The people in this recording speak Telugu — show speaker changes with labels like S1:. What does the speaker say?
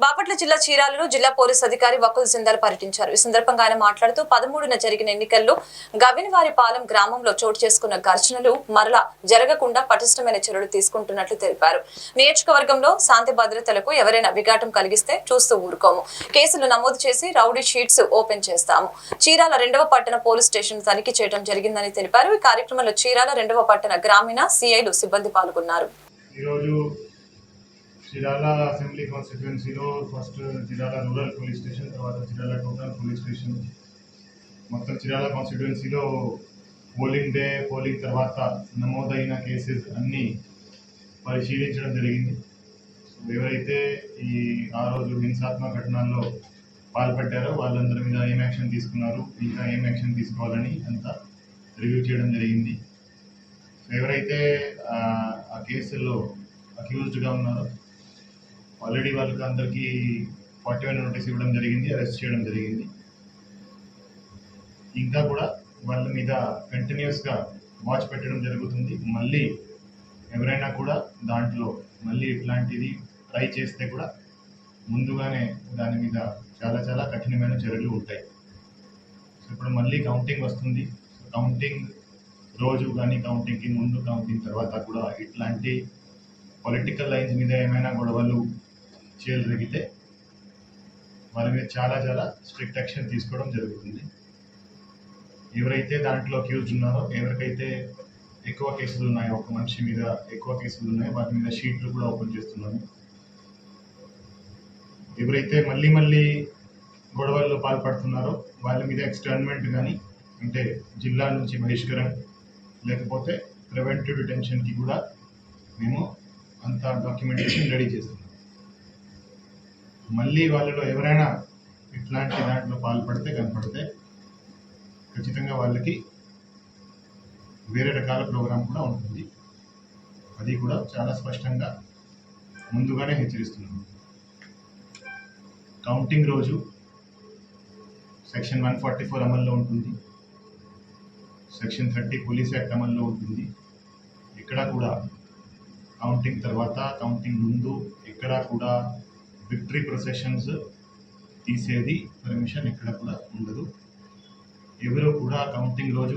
S1: బాపట్ల జిల్లా చీరాలలో జిల్లా పోలీస్ అధికారి వకుల్ సిందర్ పర్యటించారు. ఈ సందర్భంగా ఆయన మాట్లాడుతూ పదమూడున జరిగిన ఎన్నికల్లో గవినవారిపాలెం గ్రామంలో చోటు చేసుకున్న ఘర్షణలు మరలా జరగకుండా పటిష్టమైన చర్యలు తీసుకుంటున్నట్లు తెలిపారు. నియోజకవర్గంలో శాంతి భద్రతలకు ఎవరైనా విఘాటం కలిగిస్తే చూస్తూ ఊరుకోము. కేసులు నమోదు చేసి రౌడీ షీట్స్ ఓపెన్ చేస్తాము. చీరాల రెండవ పట్టణ పోలీస్ స్టేషన్ తనిఖీ చేయడం జరిగిందని తెలిపారు. ఈ కార్యక్రమంలో చీరాల రెండవ పట్టణ గ్రామీణ సిఐలు సిబ్బంది పాల్గొన్నారు.
S2: ఈరోజు Chirala assembly కాన్స్టిట్యుయెన్సీలో first Chirala rural police station తర్వాత చిరాల టోటల్ పోలీస్ స్టేషన్ మొత్తం చిరాల కాన్స్టిట్యుయెన్సీలో పోలింగ్ డే పోలింగ్ తర్వాత నమోదైన కేసెస్ అన్నీ పరిశీలించడం జరిగింది. ఎవరైతే ఈ ఆ రోజు హింసాత్మక ఘటనల్లో పాల్పడ్డారో వాళ్ళందరి మీద ఏం యాక్షన్ తీసుకున్నారు ఇంకా ఏం యాక్షన్ తీసుకోవాలని అంతా రివ్యూ చేయడం జరిగింది. ఎవరైతే ఆ కేసుల్లో అక్యూజ్డ్గా ఉన్నారో ఆల్రెడీ వాళ్ళకి అందరికీ ఫార్టీ వన్ నోటీస్ ఇవ్వడం జరిగింది అరెస్ట్ చేయడం జరిగింది. ఇంకా కూడా వాళ్ళ మీద కంటిన్యూస్గా వాచ్ పెట్టడం జరుగుతుంది. మళ్ళీ ఎవరైనా కూడా దాంట్లో మళ్ళీ ఇట్లాంటిది ట్రై చేస్తే కూడా ముందుగానే దాని మీద చాలా చాలా కఠినమైన చర్యలు ఉంటాయి. సో ఇప్పుడు మళ్ళీ కౌంటింగ్ వస్తుంది. సో కౌంటింగ్ రోజు కానీ కౌంటింగ్కి ముందు కౌంటింగ్ తర్వాత కూడా ఇట్లాంటి పొలిటికల్ లైన్స్ మీద ఏమైనా గొడవలు చేయగలిగితే వాళ్ళ మీద చాలా చాలా స్ట్రిక్ట్ యాక్షన్ తీసుకోవడం జరుగుతుంది. ఎవరైతే దాంట్లో అక్యూజ్ ఉన్నారో ఎవరికైతే ఎక్కువ కేసులు ఉన్నాయో ఒక మనిషి మీద ఎక్కువ కేసులు ఉన్నాయో వాటి మీద షీట్లు కూడా ఓపెన్ చేస్తున్నాము ఎవరైతే మళ్ళీ మళ్ళీ గొడవల్లో పాల్పడుతున్నారో వాళ్ళ మీద ఎక్స్టర్న్మెంట్ కానీ అంటే జిల్లా నుంచి బహిష్కరణ లేకపోతే ప్రివెంటివ్ డిటెన్షన్కి కూడా మేము అంత డాక్యుమెంటేషన్ రెడీ చేస్తున్నాం. మళ్ళీ వాళ్ళలో ఎవరైనా ఇట్లాంటి దాంట్లో పాల్పడితే కనపడితే ఖచ్చితంగా వాళ్ళకి వేరే రకాల ప్రోగ్రాం కూడా ఉంటుంది. అది కూడా చాలా స్పష్టంగా ముందుగానే హెచ్చరిస్తున్నాం కౌంటింగ్ రోజు సెక్షన్ వన్ ఫార్టీ ఫోర్ అమల్లో ఉంటుంది. సెక్షన్ థర్టీ పోలీస్ యాక్ట్ అమల్లో ఉంటుంది. ఇక్కడ కూడా కౌంటింగ్ తర్వాత కౌంటింగ్ ముందు ఎక్కడ కూడా విక్టరీ ప్రొసెషన్స్ తీసేది పర్మిషన్ ఎక్కడ కూడా ఉండదు. ఎవరు కూడా కౌంటింగ్ రోజు